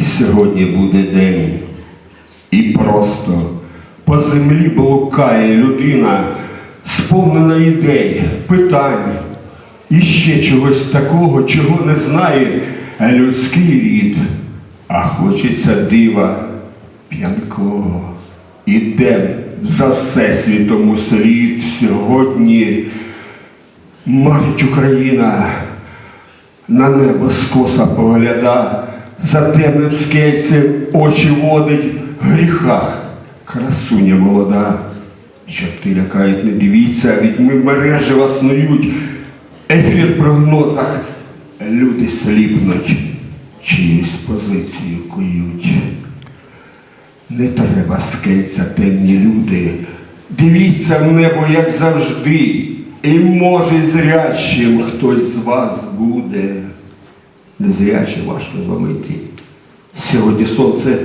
Сьогодні буде день, і просто по землі блукає людина, сповнена ідей, питань і ще чогось такого, чого не знає людський рід, а хочеться дива п'янкого. Ідем за всесвітом у слід сьогодні. Марить Україна на небо скоса погляда, за темним скельцем очі водить в гріхах. Красуня молода, чорти лякають, не дивіться, відьми мережі вас снують, ефір прогнозах, люди сліпнуть, чиюсь позицію кують. Не треба скельця, темні люди. Дивіться в небо, як завжди, і може зрячим хтось з вас буде. Незряче важко з вами йти. Сьогодні сонце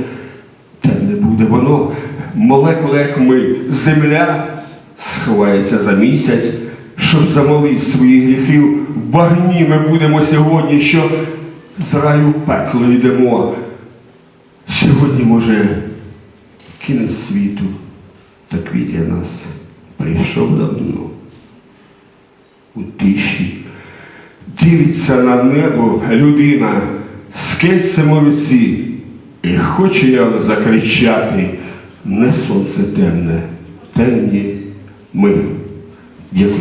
темне буде, воно молекула, як ми, земля, сховається за місяць, щоб замолити свої гріхи. В багні ми будемо сьогодні, що з раю пекло йдемо. Сьогодні, може, кінець світу, так він для нас прийшов давно. У тиші дивиться на небо людина з у руці, і хоче я закричати, не сонце темне, темні ми. Дякую.